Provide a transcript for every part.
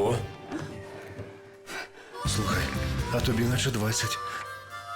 Ого. Слухай, а тобі наче 20.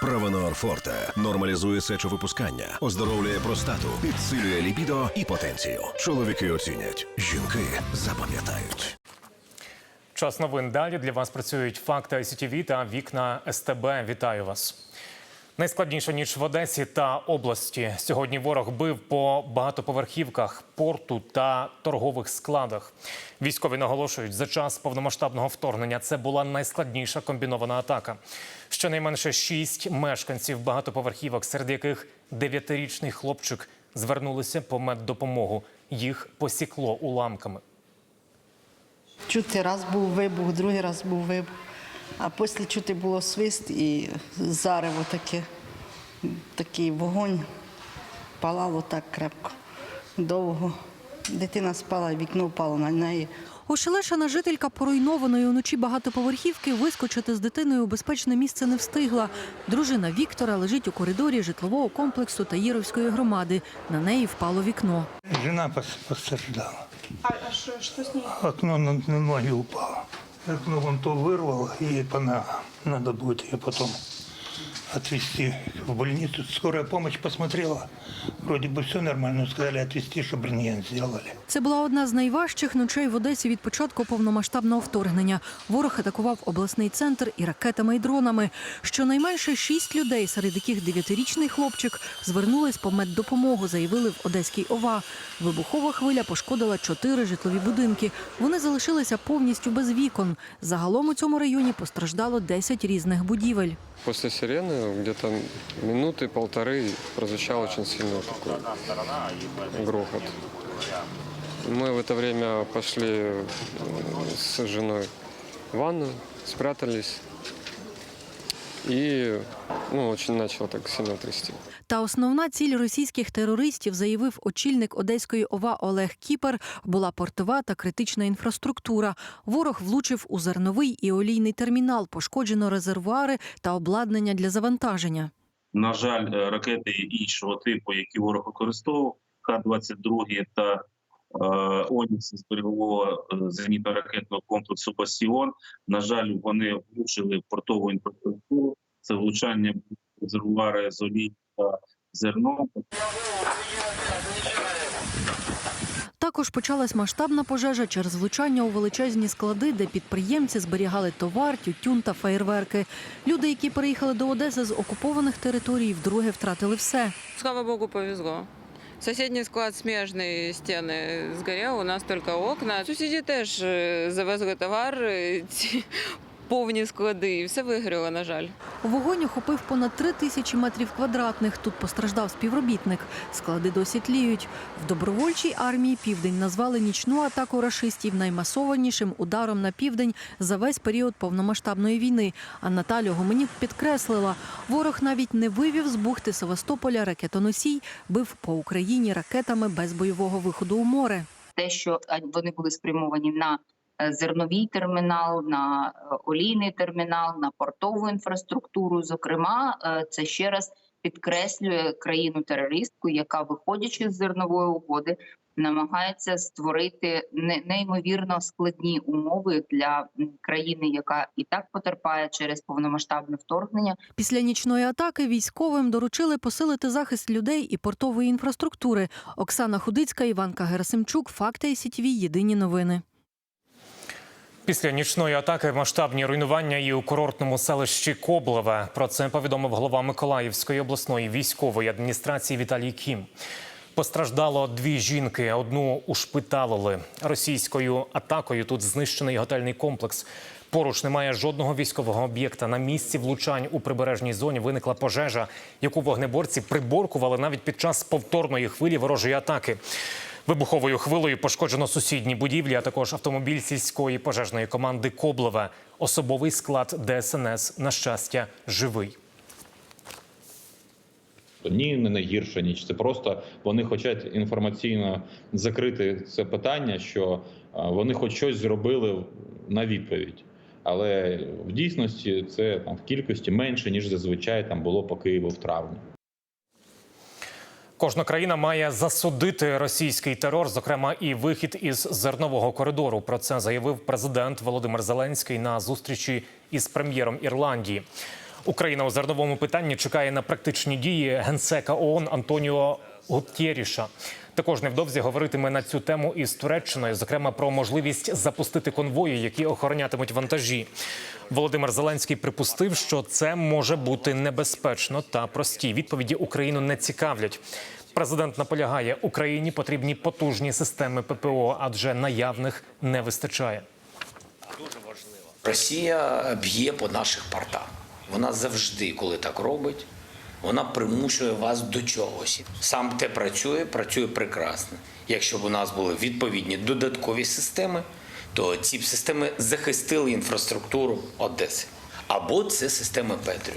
Правонор Форте нормалізує сечовипускання, оздоровлює простату, підсилює лібідо і потенцію. Чоловіки оцінять, жінки запам'ятають. Час новин далі. Для вас працюють факти ICTV та вікна СТБ. Вітаю вас. Найскладніша ніч в Одесі та області. Сьогодні ворог бив по багатоповерхівках, порту та торгових складах. Військові наголошують, за час повномасштабного вторгнення це була найскладніша комбінована атака. Щонайменше шість мешканців багатоповерхівок, серед яких дев'ятирічний хлопчик звернулися по меддопомогу. Їх посікло уламками. Чути раз був вибух, другий раз був вибух. А після чути було свист і зарево таке, такий вогонь. Палало так крепко, довго. Дитина спала, вікно впало на неї. Ошелешена жителька поруйнованої уночі багатоповерхівки вискочити з дитиною у безпечне місце не встигла. Дружина Віктора лежить у коридорі житлового комплексу Таїровської громади. На неї впало вікно. Жена пос- пострадала. А, что, что с ней? Окно на, на ноги упало. Окно вон то вирвало, і пана. Надо будет ее потом отвезти в больницу. Скорая помощь посмотрела. Вроде бы все нормально. Сказали отвезти, чтобы рентген сделали. Це була одна з найважчих ночей в Одесі від початку повномасштабного вторгнення. Ворог атакував обласний центр і ракетами і дронами. Щонайменше шість людей, серед яких дев'ятирічний хлопчик, звернулись по меддопомогу, заявили в Одеській ОВА. Вибухова хвиля пошкодила чотири житлові будинки. Вони залишилися повністю без вікон. Загалом у цьому районі постраждало 10 різних будівель. После сирены где-то минуты полторы прозвучал очень сильный такой грохот. Мы в это время пошли э, с женой в ванну, спрятались. И ну, очень начало так сильно трясти. Та основна ціль російських терористів, заявив очільник Одеської ОВА Олег Кіпер, була портова та критична інфраструктура. Ворог влучив у зерновий і олійний термінал, пошкоджено резервуари та обладнання для завантаження. На жаль, е, ракети іншого типу, які ворог використовував, Х-22 та е, Онікс з берегового е, зенітно-ракетного комплексу Бастіон. На жаль, вони влучили портову інфраструктуру. Це влучання резервуари з олії та зерном. Також почалась масштабна пожежа через влучання у величезні склади, де підприємці зберігали товар, тютюн та феєрверки. Люди, які переїхали до Одеси з окупованих територій, вдруге втратили все. Слава богу, повезло. Соседний склад смежные стены сгорел, у нас только окна. Сусіді теж е, завезли товар, ці повні склади, і все вигоріло, на жаль. Вогонь охопив понад три тисячі метрів квадратних. Тут постраждав співробітник. Склади досі тліють. В добровольчій армії південь назвали нічну атаку рашистів наймасованішим ударом на південь за весь період повномасштабної війни. А Наталя Гуменюк підкреслила, ворог навіть не вивів з бухти Севастополя ракетоносій, бив по Україні ракетами без бойового виходу у море. те, що вони були спрямовані на зерновий термінал, на е, олійний термінал, на портову інфраструктуру. Зокрема, е, це ще раз підкреслює країну терористку, яка, виходячи з зернової угоди, намагається створити не- неймовірно складні умови для країни, яка і так потерпає через повномасштабне вторгнення. Після нічної атаки військовим доручили посилити захист людей і портової інфраструктури. Оксана Худицька, Іванка Герасимчук, Факти СІТВ, Єдині новини. Після нічної атаки масштабні руйнування і у курортному селищі Коблеве. Про це повідомив голова Миколаївської обласної військової адміністрації Віталій Кім. Постраждало дві жінки. Одну ушпиталили. Російською атакою тут знищений готельний комплекс. Поруч немає жодного військового об'єкта. На місці влучань у прибережній зоні виникла пожежа, яку вогнеборці приборкували навіть під час повторної хвилі ворожої атаки. Вибуховою хвилею пошкоджено сусідні будівлі, а також автомобіль сільської пожежної команди Коблеве. Особовий склад ДСНС, на щастя, живий. Ні, не найгірша ніч. Це просто вони хочуть інформаційно закрити це питання, що вони хоч щось зробили на відповідь. Але в дійсності це там в кількості менше ніж зазвичай там було по Києву в травні. Кожна країна має засудити російський терор, зокрема і вихід із зернового коридору. Про це заявив президент Володимир Зеленський на зустрічі із прем'єром Ірландії. Україна у зерновому питанні чекає на практичні дії генсека ООН Антоніо Гуттєріша. Також невдовзі говоритиме на цю тему із Туреччиною, зокрема про можливість запустити конвої, які охоронятимуть вантажі. Володимир Зеленський припустив, що це може бути небезпечно та прості відповіді Україну не цікавлять. Президент наполягає, Україні потрібні потужні системи ППО, адже наявних не вистачає. Дуже важливо Росія б'є по наших портах. Вона завжди, коли так робить, вона примушує вас до чогось. Сам те працює, працює прекрасно. Якщо б у нас були відповідні додаткові системи, то ці б системи захистили інфраструктуру Одеси. Або це системи Петріо.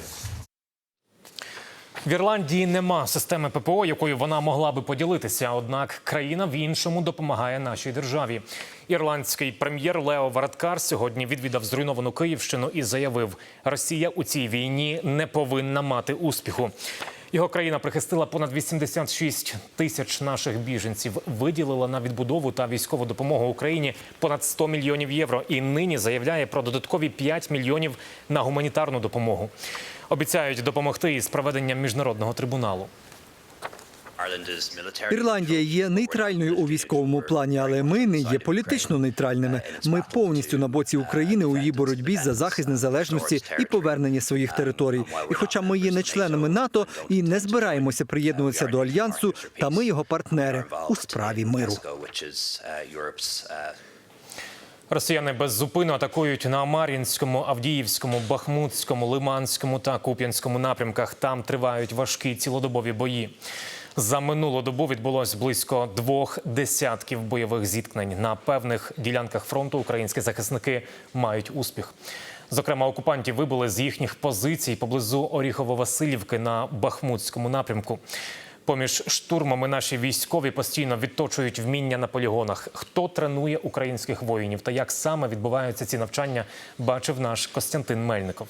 В Ірландії нема системи ППО, якою вона могла би поділитися. Однак країна в іншому допомагає нашій державі. Ірландський прем'єр Лео Варадкар сьогодні відвідав зруйновану Київщину і заявив, Росія у цій війні не повинна мати успіху. Його країна прихистила понад 86 тисяч наших біженців, виділила на відбудову та військову допомогу Україні понад 100 мільйонів євро. І нині заявляє про додаткові 5 мільйонів на гуманітарну допомогу. Обіцяють допомогти із проведенням міжнародного трибуналу. Ірландія є нейтральною у військовому плані, але ми не є політично нейтральними. Ми повністю на боці України у її боротьбі за захист незалежності і повернення своїх територій. І хоча ми є не членами НАТО і не збираємося приєднуватися до альянсу, та ми його партнери у справі миру. Росіяни беззупинно атакують на Мар'їнському, Авдіївському, Бахмутському, Лиманському та Куп'янському напрямках. Там тривають важкі цілодобові бої. За минулу добу відбулось близько двох десятків бойових зіткнень. На певних ділянках фронту українські захисники мають успіх. Зокрема, окупантів вибили з їхніх позицій поблизу Оріхово-Василівки на Бахмутському напрямку. Поміж штурмами наші військові постійно відточують вміння на полігонах. Хто тренує українських воїнів та як саме відбуваються ці навчання, бачив наш Костянтин Мельников.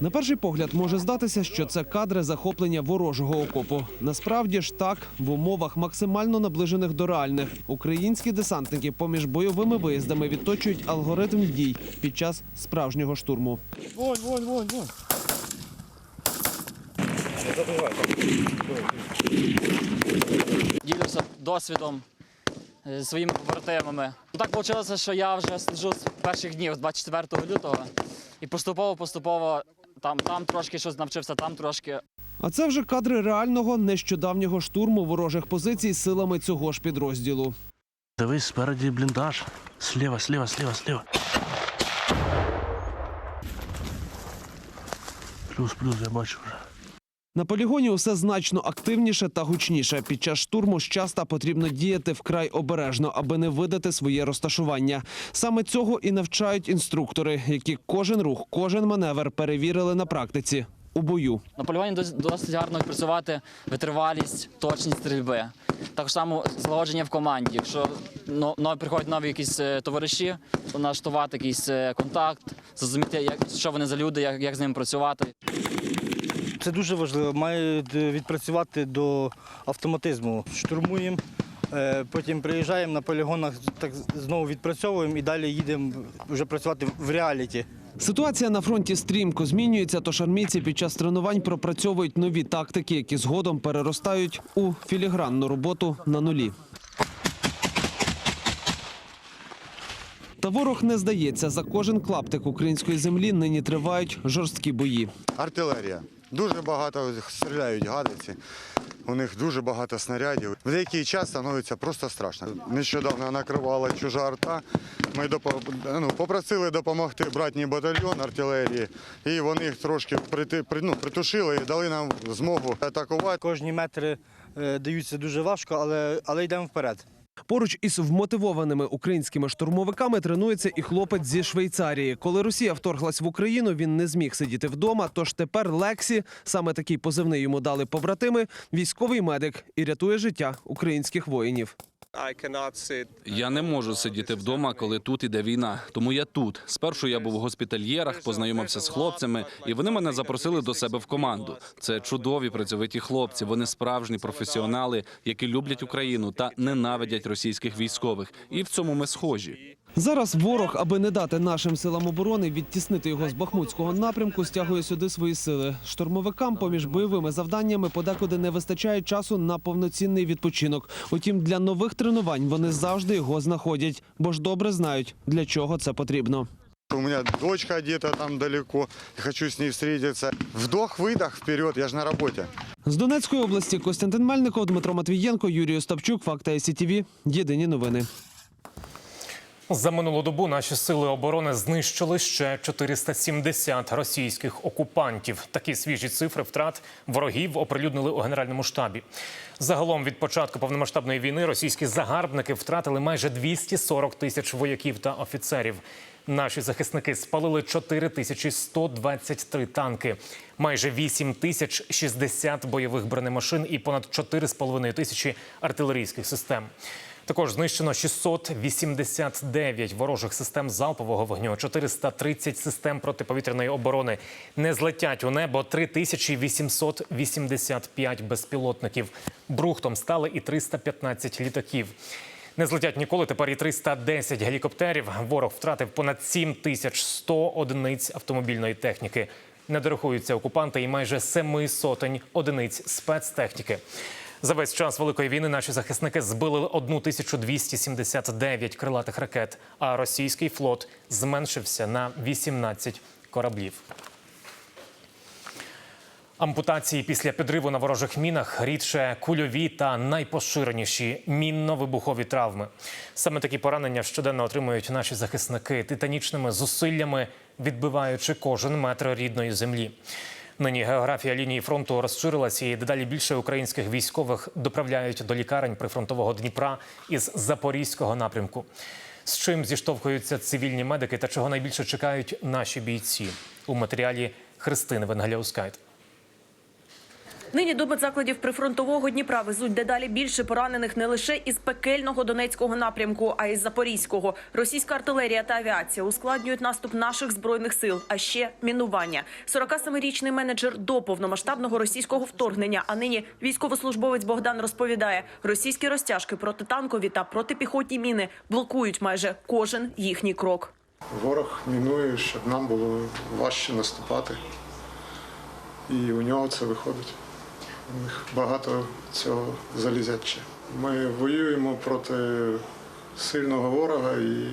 На перший погляд може здатися, що це кадри захоплення ворожого окопу. Насправді ж так, в умовах максимально наближених до реальних українські десантники поміж бойовими виїздами відточують алгоритм дій під час справжнього штурму. ділюся досвідом е, зі своїми побратимами. Так вийшло, що я вже служу з перших днів, з 24 лютого, і поступово-поступово там, там трошки щось навчився, там трошки. А це вже кадри реального нещодавнього штурму ворожих позицій силами цього ж підрозділу. Дивись, спереді бліндаж. Сліва, сліва, сліва, сліва. Плюс, плюс, я бачу вже. На полігоні усе значно активніше та гучніше. Під час штурму щаста потрібно діяти вкрай обережно, аби не видати своє розташування. Саме цього і навчають інструктори, які кожен рух, кожен маневр перевірили на практиці у бою. На дос- досить гарно відпрацювати витривалість, точність стрільби. Також само злагодження в команді. Якщо но, приходять нові якісь е, товариші, то налаштувати якийсь е, контакт, зрозуміти, як, що вони за люди, як, як з ними працювати. Це дуже важливо. Має відпрацювати до автоматизму. Штурмуємо, е, потім приїжджаємо на полігонах, так знову відпрацьовуємо і далі їдемо вже працювати в реаліті. Ситуація на фронті стрімко змінюється, тож армійці під час тренувань пропрацьовують нові тактики, які згодом переростають у філігранну роботу на нулі. Та ворог не здається. За кожен клаптик української землі нині тривають жорсткі бої. Артилерія. Дуже багато стріляють гадиці. У них дуже багато снарядів. В деякий час становиться просто страшно. Нещодавно накривала чужа арта. Ми допо- ну, попросили допомогти братній батальйон артилерії, і вони їх трошки прити- при- ну, притушили і дали нам змогу атакувати. Кожні метри е, даються дуже важко, але, але йдемо вперед. Поруч із вмотивованими українськими штурмовиками тренується і хлопець зі Швейцарії. Коли Росія вторглась в Україну, він не зміг сидіти вдома. Тож тепер Лексі, саме такий позивний йому дали побратими, військовий медик і рятує життя українських воїнів. Я не можу сидіти вдома, коли тут іде війна. Тому я тут. Спершу я був у госпітальєрах, познайомився з хлопцями, і вони мене запросили до себе в команду. Це чудові працьовиті хлопці. Вони справжні професіонали, які люблять Україну та ненавидять російських військових. І в цьому ми схожі. Зараз ворог, аби не дати нашим силам оборони відтіснити його з бахмутського напрямку, стягує сюди свої сили. Штурмовикам поміж бойовими завданнями подекуди не вистачає часу на повноцінний відпочинок. Утім, для нових тренувань вони завжди його знаходять, бо ж добре знають, для чого це потрібно. У меня дочка где-то там далеко, хочу с ней встретиться. Вдох-выдох вперед, я же на работе. З Донецької області Костянтин Мельников, Дмитро Матвієнко, Юрій Остапчук, Факта СІТВ. Єдині новини. За минулу добу наші сили оборони знищили ще 470 російських окупантів. Такі свіжі цифри втрат ворогів оприлюднили у генеральному штабі. Загалом від початку повномасштабної війни російські загарбники втратили майже 240 тисяч вояків та офіцерів. Наші захисники спалили 4123 танки, майже 8 тисяч 60 бойових бронемашин і понад 4,5 тисячі артилерійських систем. Також знищено 689 ворожих систем залпового вогню, 430 систем протиповітряної оборони. Не злетять у небо 3885 безпілотників. Брухтом стали і 315 літаків. Не злетять ніколи. Тепер і 310 гелікоптерів. Ворог втратив понад 7100 одиниць автомобільної техніки. Не дорахуються окупанти і майже семи сотень одиниць спецтехніки. За весь час великої війни наші захисники збили 1279 крилатих ракет, а російський флот зменшився на 18 кораблів. Ампутації після підриву на ворожих мінах рідше кульові та найпоширеніші мінно-вибухові травми. Саме такі поранення щоденно отримують наші захисники титанічними зусиллями, відбиваючи кожен метр рідної землі. Нині географія лінії фронту розширилася і дедалі більше українських військових доправляють до лікарень прифронтового Дніпра із запорізького напрямку. З чим зіштовхуються цивільні медики та чого найбільше чекають наші бійці у матеріалі Христини Венгеляускайт. Нині до медзакладів прифронтового Дніпра везуть дедалі більше поранених не лише із пекельного Донецького напрямку, а й з Запорізького. Російська артилерія та авіація ускладнюють наступ наших збройних сил, а ще мінування. 47-річний менеджер до повномасштабного російського вторгнення. А нині військовослужбовець Богдан розповідає: російські розтяжки протитанкові та протипіхотні міни блокують майже кожен їхній крок. Ворог мінує, щоб нам було важче наступати. І у нього це виходить. У них багато цього залізяче. Ми воюємо проти сильного ворога і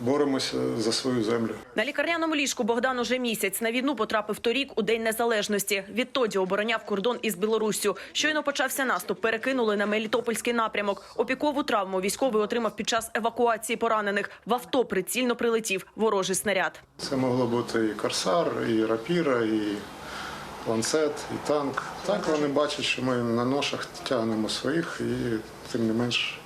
боремося за свою землю. На лікарняному ліжку Богдан уже місяць на війну потрапив торік у День Незалежності. Відтоді обороняв кордон із Білоруссю. Щойно почався наступ. Перекинули на Мелітопольський напрямок. Опікову травму військовий отримав під час евакуації поранених. В авто прицільно прилетів ворожий снаряд. Це могло бути і корсар, і рапіра, і ланцет, і танк. Так вони бачать, що ми на ношах тягнемо своїх і тим не менш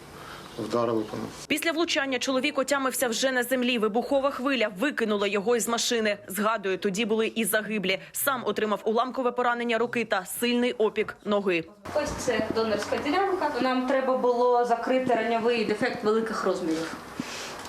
вдарили по нам. Після влучання чоловік отямився вже на землі. Вибухова хвиля викинула його із машини. Згадує, тоді були і загиблі. Сам отримав уламкове поранення руки та сильний опік ноги. Ось це донорська ділянка. Нам треба було закрити раньовий дефект великих розмірів.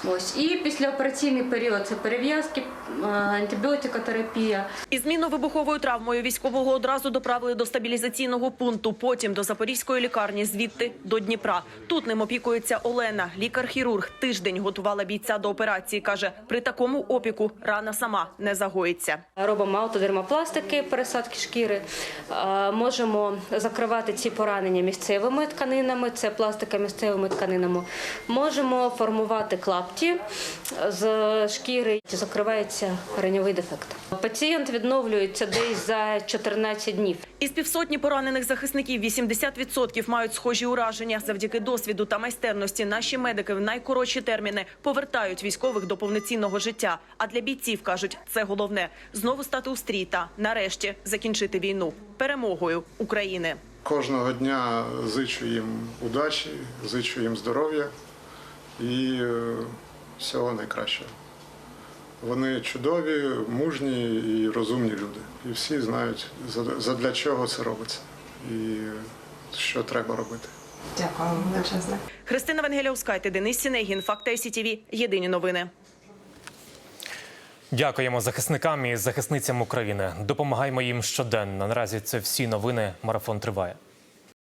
Ось і післяопераційний період це перев'язки, е, антибіотикотерапія. Із мінно-вибуховою травмою військового одразу доправили до стабілізаційного пункту, потім до Запорізької лікарні, звідти до Дніпра. Тут ним опікується Олена, лікар-хірург. Тиждень готувала бійця до операції. Каже, при такому опіку рана сама не загоїться. Робимо аутодермопластики, пересадки шкіри. Е, Можемо закривати ці поранення місцевими тканинами, це пластика місцевими тканинами. Можемо формувати клапті з шкіри, закривається раньовий дефект. Пацієнт відновлюється десь за 14 днів. Із півсотні поранених захисників 80% мають схожі ураження. Завдяки досвіду та майстерності наші медики в найкоротші терміни повертають військових до повноцінного життя. А для бійців кажуть, це головне знову стати у стрій та нарешті закінчити війну перемогою України. Кожного дня зичу їм удачі, зичу їм здоров'я і е, всього найкращого. Вони чудові, мужні і розумні люди. І всі знають, за- задля чого це робиться і що треба робити. Дякую, величезне. Христина Венгеляускайте, Денис Сінегін, Факти СІТВ. Єдині новини. Дякуємо захисникам і захисницям України. Допомагаємо їм щоденно. Наразі це всі новини. Марафон триває.